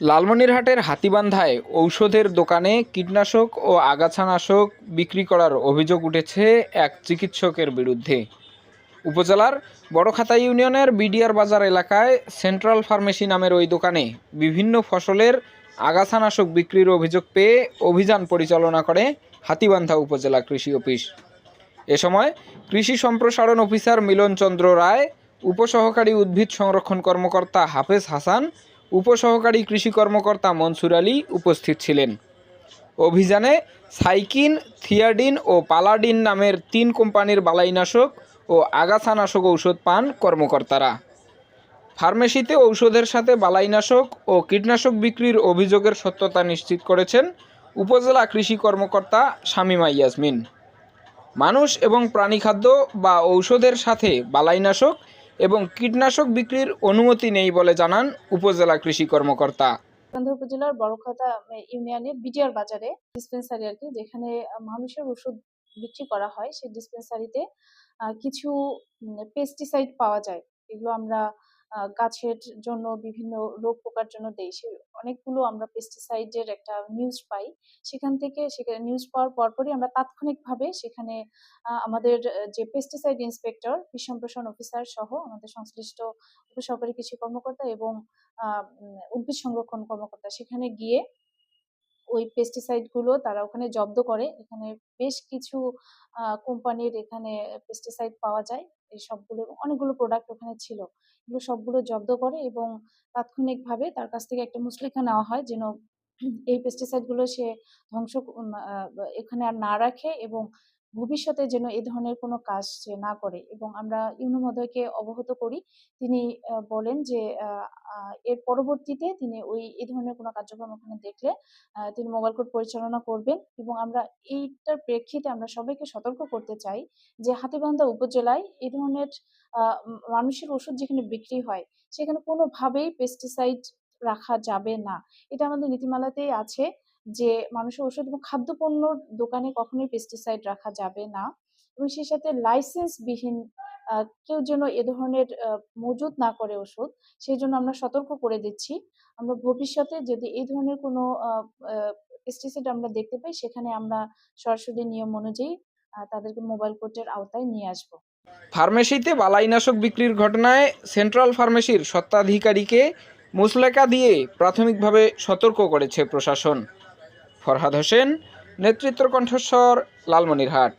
লালমনিরহাটের হাতিবান্ধায় ঔষধের দোকানে কীটনাশক ও আগাছানাশক বিক্রি করার অভিযোগ উঠেছে এক চিকিৎসকের বিরুদ্ধে। উপজেলার বড়খাতা ইউনিয়নের বিডিআর বাজার এলাকায় সেন্ট্রাল ফার্মেসি নামের ওই দোকানে বিভিন্ন ফসলের আগাছানাশক বিক্রির অভিযোগ পেয়ে অভিযান পরিচালনা করে হাতিবান্ধা উপজেলা কৃষি অফিস। এ সময় কৃষি সম্প্রসারণ অফিসার মিলন চন্দ্র রায়, উপসহকারী উদ্ভিদ সংরক্ষণ কর্মকর্তা হাফেজ হাসান উপসহকারী কৃষি কর্মকর্তা মনসুর আলী উপস্থিত ছিলেন। অভিযানে সাইকিন, থিয়াডিন ও পালাডিন নামের তিন কোম্পানির বালাইনাশক ও আগাছানাশক ঔষধ পান কর্মকর্তারা। ফার্মেসিতে ঔষধের সাথে বালাইনাশক ও কীটনাশক বিক্রির অভিযোগের সত্যতা নিশ্চিত করেছেন উপজেলা কৃষি কর্মকর্তা শামিমা ইয়াসমিন। মানুষ এবং প্রাণীখাদ্য বা ঔষধের সাথে বালাইনাশক এবং কীটনাশক বিক্রির অনুমতি নেই বলে জানান উপজেলা কৃষি কর্মকর্তা। সন্ধ্যা উপজেলার বড়খাতা ইউনিয়নে বিটিআর বাজারে ডিসপেন্সারি আর কি, যেখানে মানুষের ওষুধ বিক্রি করা হয়, সেই ডিসপেন্সারিতে কিছু পেস্টিসাইড পাওয়া যায়। এগুলো আমরা গাছের জন্য বিভিন্ন রোগ পোকার জন্য দেই সে অনেকগুলো আমরা পেস্টিসাইডের একটা নিউজ পাই। সেখান থেকে সেখানে নিউজ পাওয়ার পরপরই আমরা তাৎক্ষণিকভাবে সেখানে আমাদের যে পেস্টিসাইড ইন্সপেক্টর সম্প্রসারণ অফিসার সহ আমাদের সংশ্লিষ্ট উপসহকারী কৃষি কর্মকর্তা এবং উদ্ভিদ সংরক্ষণ কর্মকর্তা সেখানে গিয়ে ওই পেস্টিসাইডগুলো তারা ওখানে জব্দ করে। এখানে বেশ কিছু কোম্পানির এখানে পেস্টিসাইড পাওয়া যায়। এই সবগুলো অনেকগুলো প্রোডাক্ট ওখানে ছিল। এগুলো সবগুলো জব্দ করে এবং তাৎক্ষণিকভাবে তার কাছ থেকে একটা মুসলিখা নেওয়া হয় যেন এই পেস্টিসাইডগুলো সে ধ্বংস এখানে আর না রাখে এবং ভবিষ্যতে যেন এই ধরনের কোনো কাজ সে না করে এবং আমরা ইউনো মহোদয়কে অবগত করি, তিনি বলেন যে এর পরবর্তীতে তিনি ওই এই ধরনের কোনো কার্যক্রম ওখানে দেখলে তিনি মোবাইল কোর্ট পরিচালনা করবেন এবং আমরা এইটার প্রেক্ষিতে আমরা সবাইকে সতর্ক করতে চাই যে, হাতিবান্ধা উপজেলায় এই ধরনের মানুষের ওষুধ যেখানে বিক্রি হয়, সেখানে কোনোভাবেই পেস্টিসাইড রাখা যাবে না। এটা আমাদের নীতিমালাতেই আছে। যে মানুষের ওষুধ এবং খাদ্যপণ্যর দোকানে কখনোই পেস্টিসাইড রাখা যাবে না এবং সেই সাথে লাইসেন্স বিহীন আহ, কেউ যেন এ ধরনের মজুত না করে ওষুধ সেই জন্য আমরা সতর্ক করে দিচ্ছি। আমরা ভবিষ্যতে যদি এই ধরনের কোনো পেস্টিসাইড আমরা দেখতে পাই সেখানে আমরা সরাসরি নিয়ম অনুযায়ী তাদেরকে মোবাইল কোর্টের আওতায় নিয়ে আসব। ফার্মেসিতে বালাইনাশক বিক্রির ঘটনায় সেন্ট্রাল ফার্মেসির সত্ত্বাধিকারীকে মুসলেকা দিয়ে প্রাথমিকভাবে সতর্ক করেছে প্রশাসন। ফরহাদ হোসেন নেতৃত্ব কণ্ঠস্বর লালমনিরহাট।